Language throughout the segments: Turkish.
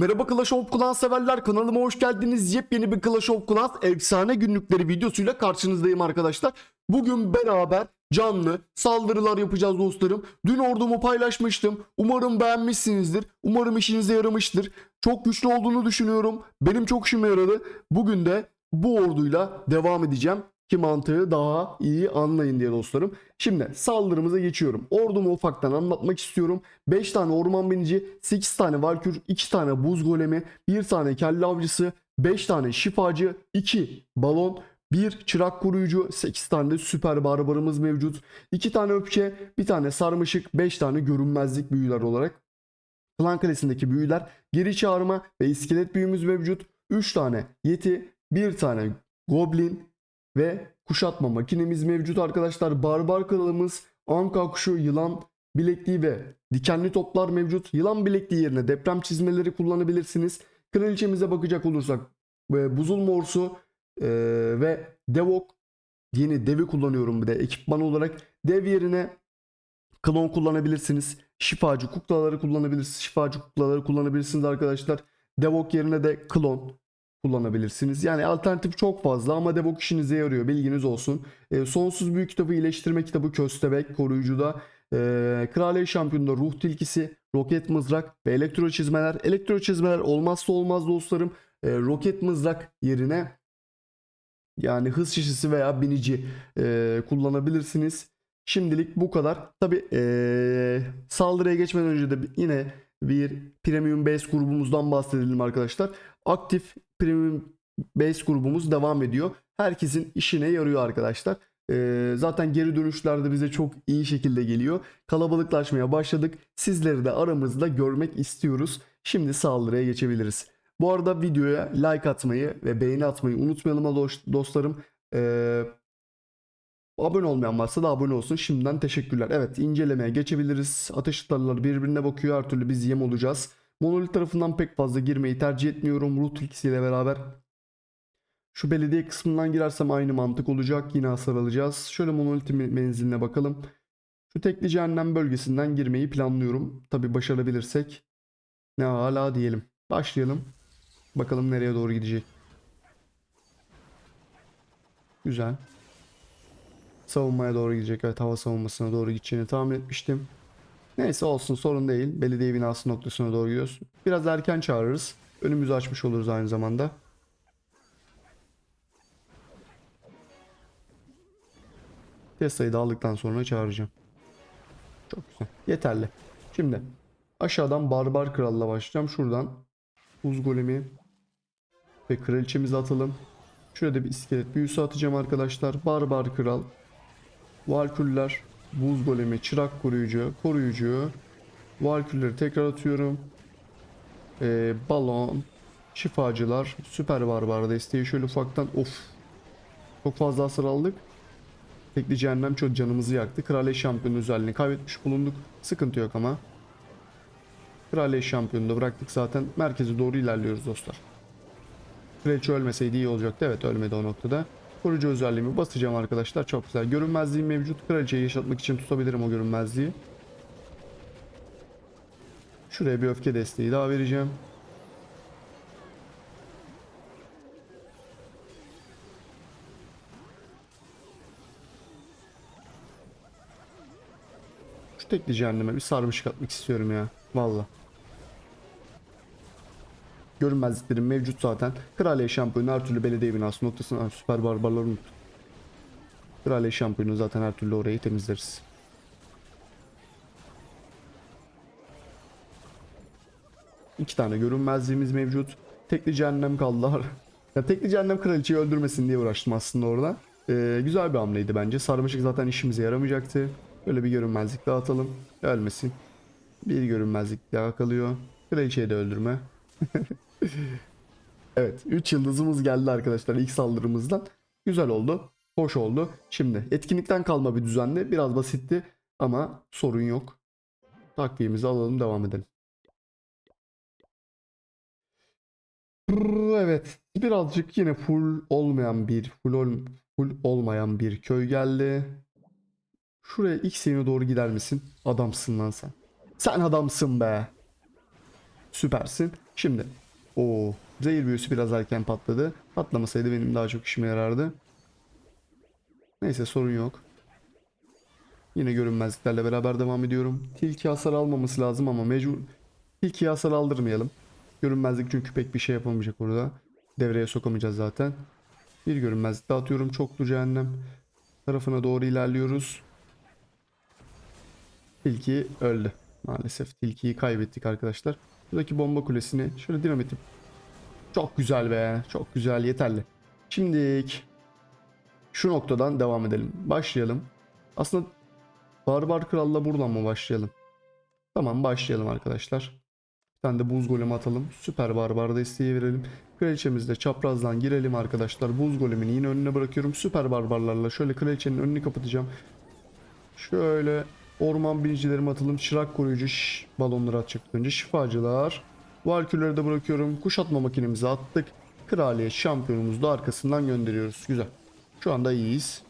Merhaba Clash of Clans severler kanalıma hoş geldiniz. Yepyeni bir Clash of Clans efsane günlükleri videosuyla karşınızdayım arkadaşlar. Bugün beraber canlı saldırılar yapacağız dostlarım. Dün ordumu paylaşmıştım. Umarım beğenmişsinizdir. Umarım işinize yaramıştır. Çok güçlü olduğunu düşünüyorum. Benim çok işime yaradı. Bugün de bu orduyla devam edeceğim ki mantığı daha iyi anlayın diye dostlarım. Şimdi saldırımıza geçiyorum. Ordumu ufaktan anlatmak istiyorum. 5 tane orman binici, 8 tane valkür, 2 tane buz golemi, 1 tane kelle avcısı, 5 tane şifacı, 2 balon, 1 çırak koruyucu, 8 tane de süper barbarımız mevcut. 2 tane öpçe, 1 tane sarmaşık, 5 tane görünmezlik büyüler olarak. Klan kalesindeki büyüler, geri çağırma ve iskelet büyümüz mevcut. 3 tane yeti, 1 tane goblin, ve kuşatma makinemiz mevcut arkadaşlar. Barbar kralımız anka kuşu, yılan bilekliği ve dikenli toplar mevcut. Yılan bilekliği yerine deprem çizmeleri kullanabilirsiniz. Kraliçemize bakacak olursak e, buzul morsu e, ve devok yeni devi kullanıyorum bir de ekipman olarak. Dev yerine klon kullanabilirsiniz. Şifacı kuklaları kullanabilirsiniz. Şifacı kuklaları kullanabilirsiniz arkadaşlar. Devok yerine de klon kullanabilirsiniz. Yani alternatif çok fazla ama Devok işinize yarıyor. Bilginiz olsun. E, Sonsuz Büyük Kitabı, iyileştirme Kitabı, Köstebek, Koruyucu'da, e, Kraliyet Şampiyonu'da Ruh Tilkisi, Roket Mızrak ve Elektro Çizmeler. Elektro Çizmeler olmazsa olmaz dostlarım. E, roket Mızrak yerine yani hız şişesi veya binici e, kullanabilirsiniz. Şimdilik bu kadar. Tabi e, saldırıya geçmeden önce de yine bir Premium Base grubumuzdan bahsedelim arkadaşlar. Aktif Premium Base grubumuz devam ediyor. Herkesin işine yarıyor arkadaşlar. Ee, zaten geri dönüşlerde bize çok iyi şekilde geliyor. Kalabalıklaşmaya başladık. Sizleri de aramızda görmek istiyoruz. Şimdi saldırıya geçebiliriz. Bu arada videoya like atmayı ve beğeni atmayı unutmayalım dostlarım. Ee, abone olmayan varsa da abone olsun. Şimdiden teşekkürler. Evet incelemeye geçebiliriz. Ateş tutarlar birbirine bakıyor. Her türlü biz yem olacağız. Monolit tarafından pek fazla girmeyi tercih etmiyorum. Root ilkisiyle beraber. Şu belediye kısmından girersem aynı mantık olacak. Yine hasar alacağız. Şöyle monolitin menziline bakalım. Şu tekli cehennem bölgesinden girmeyi planlıyorum. Tabi başarabilirsek ne hala diyelim. Başlayalım. Bakalım nereye doğru gidecek. Güzel. Savunmaya doğru gidecek. Evet hava savunmasına doğru gideceğini tahmin etmiştim. Neyse olsun sorun değil. Belediye binası noktasına doğru gidiyoruz. Biraz erken çağırırız. Önümüzü açmış oluruz aynı zamanda. Tesla'yı da aldıktan sonra çağıracağım. Çok güzel. Yeterli. Şimdi aşağıdan Barbar Kral'la başlayacağım. Şuradan Buz Golemi ve Kraliçemizi atalım. Şurada bir iskelet büyüsü atacağım arkadaşlar. Barbar Kral, Valküller, Buz Golemi, Çırak Koruyucu, Koruyucu, Valkülleri tekrar atıyorum. Ee, balon, Şifacılar, Süper Barbar desteği şöyle ufaktan of. Çok fazla hasar aldık. Tekli cehennem çok canımızı yaktı. Kraliyet şampiyonu özelliğini kaybetmiş bulunduk. Sıkıntı yok ama. Kraliyet şampiyonunu da bıraktık zaten. Merkeze doğru ilerliyoruz dostlar. Kraliçe ölmeseydi iyi olacaktı. Evet ölmedi o noktada. Koruyucu özelliğimi basacağım arkadaşlar. Çok güzel. Görünmezliğim mevcut. Kraliçeyi yaşatmak için tutabilirim o görünmezliği. Şuraya bir öfke desteği daha vereceğim. Şu tekli cehenneme bir sarmışık atmak istiyorum ya. Valla. Görünmezliklerim mevcut zaten. Kraliyet şampiyonu her türlü belediye binası noktasına süper barbarları unuttum. Kraliyet şampiyonu zaten her türlü orayı temizleriz. İki tane görünmezliğimiz mevcut. Tekli cehennem kaldılar. ya tekli cehennem kraliçeyi öldürmesin diye uğraştım aslında orada. Ee, güzel bir hamleydi bence. Sarmaşık zaten işimize yaramayacaktı. Böyle bir görünmezlik daha atalım. Ölmesin. Bir görünmezlik daha kalıyor. Kraliçeyi de öldürme. evet 3 yıldızımız geldi arkadaşlar ilk saldırımızdan. Güzel oldu. Hoş oldu. Şimdi etkinlikten kalma bir düzenli. Biraz basitti ama sorun yok. Takviyemizi alalım devam edelim. Evet birazcık yine full olmayan bir full, ol, full olmayan bir köy geldi. Şuraya X'e doğru gider misin? Adamsın lan sen. Sen adamsın be. Süpersin. Şimdi. O zehir büyüsü biraz erken patladı. Patlamasaydı benim daha çok işime yarardı. Neyse sorun yok. Yine görünmezliklerle beraber devam ediyorum. Tilki hasar almaması lazım ama mecbur tilki hasar aldırmayalım. Görünmezlik çünkü pek bir şey yapamayacak orada. Devreye sokamayacağız zaten. Bir görünmezlik daha atıyorum. Çoklu cehennem tarafına doğru ilerliyoruz. Tilki öldü. Maalesef tilkiyi kaybettik arkadaşlar. Buradaki bomba kulesini şöyle dinamitim. Çok güzel be. Çok güzel yeterli. Şimdilik şu noktadan devam edelim. Başlayalım. Aslında Barbar Kral'la buradan mı başlayalım? Tamam başlayalım arkadaşlar. Bir tane de buz golemi atalım. Süper barbar desteği verelim. Kraliçemizle çaprazdan girelim arkadaşlar. Buz golemini yine önüne bırakıyorum. Süper barbarlarla şöyle kraliçenin önünü kapatacağım. Şöyle orman binicilerimi atalım. Çırak koruyucu şş, balonları atacak önce. Şifacılar. Valkürleri de bırakıyorum. Kuşatma makinemizi attık. Kraliyet şampiyonumuzu da arkasından gönderiyoruz. Güzel. Şu anda iyiyiz.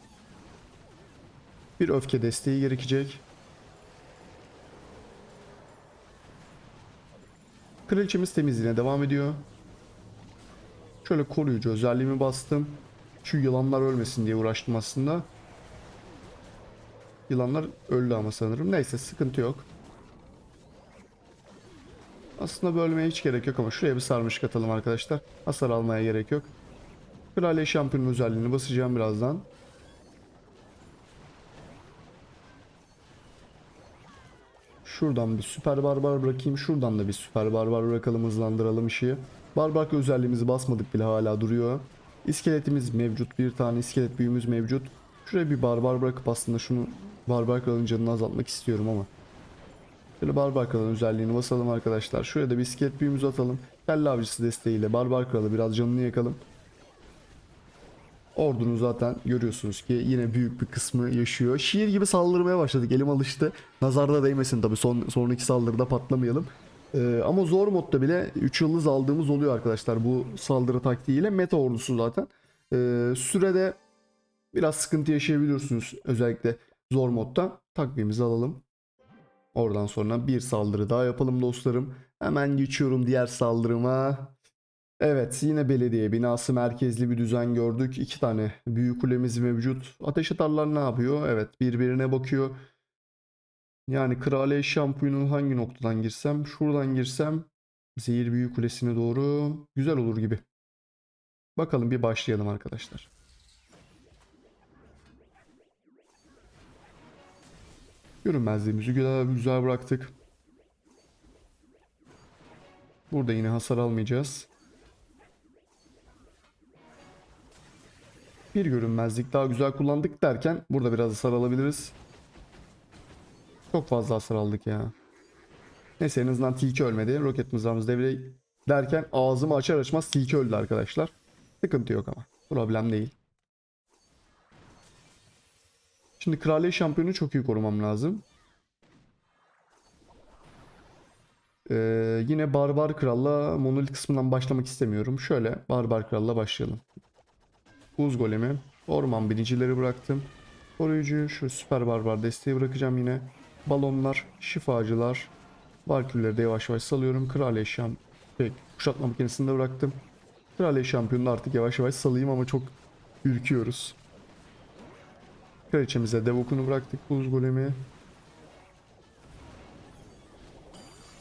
Bir öfke desteği gerekecek. Kraliçemiz temizliğine devam ediyor. Şöyle koruyucu özelliğimi bastım. Şu yılanlar ölmesin diye uğraştım aslında. Yılanlar öldü ama sanırım. Neyse sıkıntı yok. Aslında bölmeye hiç gerek yok ama şuraya bir sarmışık atalım arkadaşlar. Hasar almaya gerek yok. Kraliye şampiyonun özelliğini basacağım birazdan. Şuradan bir süper barbar bırakayım. Şuradan da bir süper barbar bırakalım hızlandıralım işi. Barbar özelliğimizi basmadık bile hala duruyor. İskeletimiz mevcut. Bir tane iskelet büyümüz mevcut. Şuraya bir barbar bırakıp aslında şunu barbar kralın canını azaltmak istiyorum ama. Şöyle barbar kralın özelliğini basalım arkadaşlar. Şuraya da bir iskelet atalım. Kelle avcısı desteğiyle barbar kralı biraz canını yakalım. Ordunun zaten görüyorsunuz ki yine büyük bir kısmı yaşıyor. Şiir gibi saldırmaya başladık. Elim alıştı. Nazarda değmesin tabi. Son, sonraki saldırıda patlamayalım. Ee, ama zor modda bile 3 yıldız aldığımız oluyor arkadaşlar. Bu saldırı taktiğiyle. Meta ordusu zaten. Ee, sürede biraz sıkıntı yaşayabiliyorsunuz. Özellikle zor modda. Takvimimizi alalım. Oradan sonra bir saldırı daha yapalım dostlarım. Hemen geçiyorum diğer saldırıma. Evet yine belediye binası merkezli bir düzen gördük. İki tane büyük kulemiz mevcut. Ateş atarlar ne yapıyor? Evet birbirine bakıyor. Yani kraliye şampiyonu hangi noktadan girsem? Şuradan girsem zehir büyük kulesine doğru güzel olur gibi. Bakalım bir başlayalım arkadaşlar. Görünmezliğimizi güzel, bıraktık. Burada yine hasar almayacağız. Bir görünmezlik daha güzel kullandık derken burada biraz hasar alabiliriz. Çok fazla hasar aldık ya. Neyse en azından tilki ölmedi. Roket mızrağımız devreye derken ağzımı açar açmaz tilki öldü arkadaşlar. Sıkıntı yok ama. Problem değil. Şimdi kraliye şampiyonu çok iyi korumam lazım. Ee, yine barbar kralla monolit kısmından başlamak istemiyorum. Şöyle barbar kralla başlayalım. Buz golemi. Orman binicileri bıraktım. Koruyucu şu süper barbar desteği bırakacağım yine. Balonlar, şifacılar. Valkürleri de yavaş yavaş salıyorum. Kraliye şam pek kuşatma makinesini de bıraktım. Kraliye şampiyonunu artık yavaş yavaş salayım ama çok ürküyoruz. Kraliçemize dev okunu bıraktık. Buz golemi.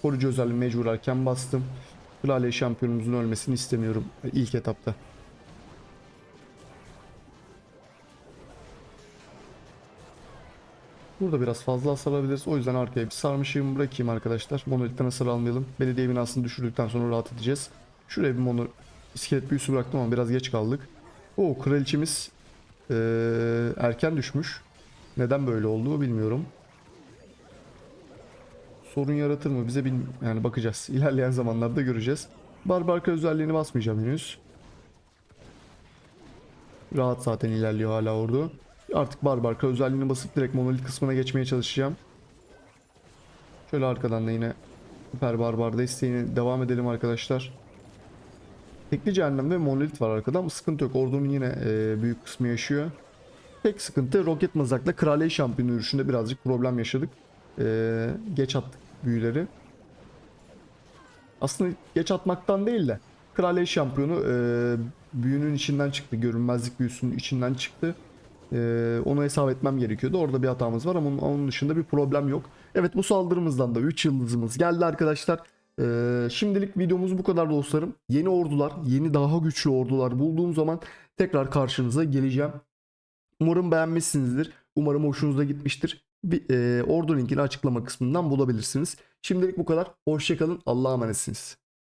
Koruyucu özelliği mecbur erken bastım. Kraliye şampiyonumuzun ölmesini istemiyorum ilk etapta. Burada biraz fazla hasar alabiliriz. O yüzden arkaya bir sarmışım bırakayım arkadaşlar. Monolitten hasar almayalım. Belediye binasını düşürdükten sonra rahat edeceğiz. Şuraya bir mono iskelet büyüsü bıraktım ama biraz geç kaldık. O kraliçemiz ee, erken düşmüş. Neden böyle olduğu bilmiyorum. Sorun yaratır mı bize bilmiyorum. Yani bakacağız. İlerleyen zamanlarda göreceğiz. Barbarka özelliğini basmayacağım henüz. Rahat zaten ilerliyor hala ordu. Artık Barbarka özelliğini basıp direkt monolit kısmına geçmeye çalışacağım. Şöyle arkadan da yine Süper Barbar desteğini devam edelim arkadaşlar. Tekli cehennem ve monolit var arkada ama sıkıntı yok. Ordunun yine e, büyük kısmı yaşıyor. Tek sıkıntı roket mızrakla kraliye şampiyonu yürüyüşünde birazcık problem yaşadık. E, geç attık büyüleri. Aslında geç atmaktan değil de Kraliyet şampiyonu e, büyünün içinden çıktı. Görünmezlik büyüsünün içinden çıktı. E, onu hesap etmem gerekiyordu. Orada bir hatamız var ama onun, onun dışında bir problem yok. Evet bu saldırımızdan da 3 yıldızımız geldi arkadaşlar. E, şimdilik videomuz bu kadar dostlarım. Yeni ordular, yeni daha güçlü ordular bulduğum zaman tekrar karşınıza geleceğim. Umarım beğenmişsinizdir. Umarım hoşunuza gitmiştir. Bir, e, ordu linkini açıklama kısmından bulabilirsiniz. Şimdilik bu kadar. Hoşçakalın. Allah'a emanetsiniz.